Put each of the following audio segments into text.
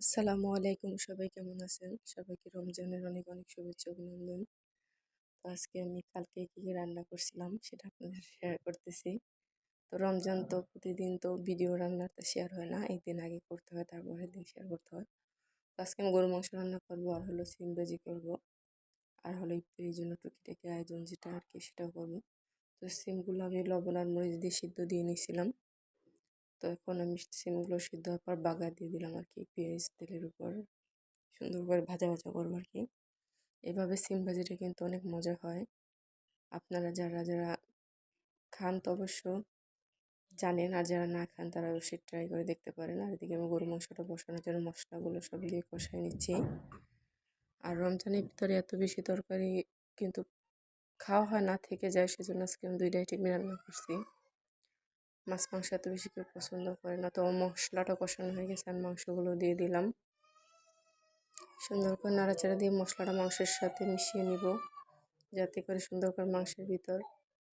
আসসালামু আলাইকুম, সবাই কেমন আছেন? সবাইকে রমজানের অনেক অনেক শুভেচ্ছা, অভিনন্দন। তো আজকে আমি কালকে কী কী রান্না করছিলাম সেটা আপনাদের শেয়ার করতেছি। তো রমজান তো প্রতিদিন তো ভিডিও রান্নাটা শেয়ার হয় না, একদিন আগে করতে হয় তারপরের দিন শেয়ার করতে হয়। তো আজকে আমি গরু মাংস রান্না করব, আর হলো সিম ভাজি করব, আর হলো ইফতারির জন্য টুকিটাকি আয়োজন যেটা আর কি সেটাও করব। তো সিমগুলো আমি লবণ আর মরিচ দিয়ে সিদ্ধ দিয়ে নিয়েছিলাম তো এখন আমি সিমগুলো সিদ্ধ হওয়ার পর বাগার দিয়ে দিলাম আর কি, পেঁয়াজ, তেলের উপর। সুন্দর করে ভাজা ভাজা করব আর কি। এভাবে সিম ভাজিটা কিন্তু অনেক মজা হয়। আপনারা যারা যারা খান তো অবশ্য জানেন, আর যারা না খান তারা অবশ্যই ট্রাই করে দেখতে পারেন। আর এদিকে আমি গরু মাংসটা বসানোর জন্য মশলাগুলো সব দিয়ে কষাই নিচ্ছি। আর রমজানের ভিতরে এত বেশি তরকারি কিন্তু খাওয়া হয় না, থেকে যায়, সেজন্য আজকে আমি দুইটা আইটেম রান্না করছি। মাছ মাংস এত বেশি কেউ পছন্দ করে না। তো মশলাটা কষানো হয়ে গেছে, আমি মাংসগুলো দিয়ে দিলাম। সুন্দর করে নাড়াচাড়া দিয়ে মশলাটা মাংসের সাথে মিশিয়ে নিব, যাতে করে সুন্দর করে মাংসের ভিতর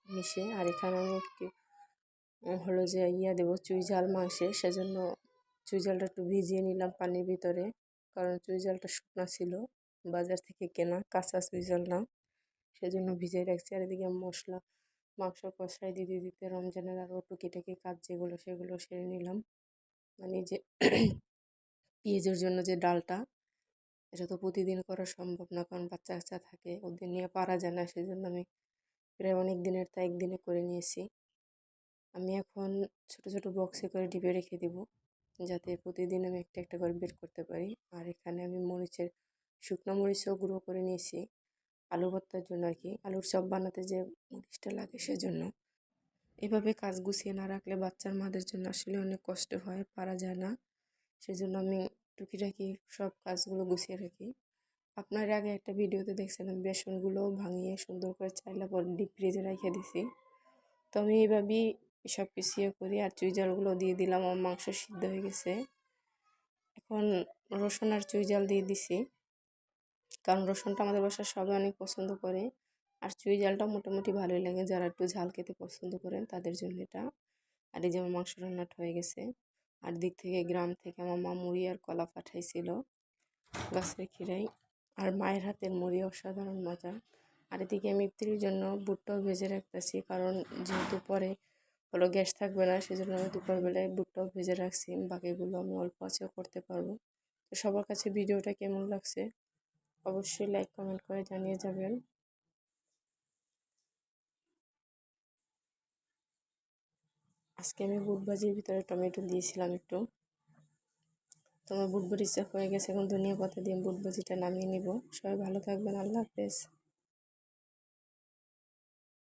মিশে। আর এখানে আমি একটু হলো যে ইয়া দেবো, চুই জাল মাংসে। সেজন্য চুই ঝালটা একটু ভিজিয়ে নিলাম পানির ভিতরে, কারণ চুই জালটা শুকনো ছিল, বাজার থেকে কেনা কাঁচা চুই ঝাল না, সেজন্য ভিজিয়ে রাখছি। আর এদিকে মশলা মাংস কষাই দিতে দিতে রমজানের আরও টুকিটাকি কাজ যেগুলো সেগুলো সেরে নিলাম। মানে যে পেঁয়াজের জন্য যে ডালটা, এটা তো প্রতিদিন করা সম্ভব না, কারণ বাচ্চা কাচ্চা থাকে, ওদের নিয়ে পারা যায় না সেই জন্য আমি প্রায় অনেক দিনের তা একদিনে করে নিয়েছি। আমি এখন ছোট ছোট বক্সে করে ডিপে রেখে দেব, যাতে প্রতিদিন আমি একটা একটা করে বের করতে পারি। আর এখানে আমি মরিচের শুকনো মরিচও গুঁড়ো করে নিয়েছি। আলু ভর্তার জন্য আর কি। আলুর চপ বানাতে যে মরিচটা লাগে সেজন্য। এভাবে কাজ গুছিয়ে না রাখলে বাচ্চার মাদের জন্য আসলে অনেক কষ্ট হয়, পারা যায় না। সেজন্য আমি টুকিটাকি সব কাজগুলো গুছিয়ে রাখি। আপনার আগে একটা ভিডিওতে দেখছিলাম, বেসনগুলো ভাঙিয়ে সুন্দর করে চাইলা পর ডিপ ফ্রিজে রেখে দিছি। তো আমি এইভাবেই সব কিছু ইয়ে করি আর চুই জালগুলো দিয়ে দিলাম, আমার মাংস সিদ্ধ হয়ে গেছে। এখন রসুন আর চুই জাল দিয়ে দিছি। কারণ রসুনটা আমাদের বাসার সবাই অনেক পছন্দ করে। আর চুই জালটা মোটামুটি ভালোই লাগে। যারা একটু ঝাল খেতে পছন্দ করেন তাদের জন্য এটা। আর এই যে আমার মাংস রান্নাটা হয়ে গেছে। আর দিক থেকে গ্রাম থেকে আমার মা মুড়ি আর কলা পাঠাইছিল গাছের খিরাই আর মায়ের হাতের মুড়ি অসাধারণ মজা। আর এদিকে আমি জন্য বুটটাও ভেজে রাখতেছি। কারণ যেহেতু পরে হলো গ্যাস থাকবে না, সেজন্য আমি দুপুরবেলায় বুটটাও ভেজে রাখছি। বাকিগুলো আমি অল্প আছেও করতে পারব। তো সবার কাছে ভিডিওটা কেমন লাগছে? অবশ্যই লাইক কমেন্ট করে জানিয়ে যাবেন। আজকে আমি বুট ভাজির ভিতরে টমেটো দিয়েছিলাম একটু। তোমার বুট ভাজি হয়ে গেছে, এখন ধনিয়া পাতা দিয়ে বুট ভাজিটা নামিয়ে নিব। সবাই ভালো থাকবেন, আল্লাহ হাফেজ।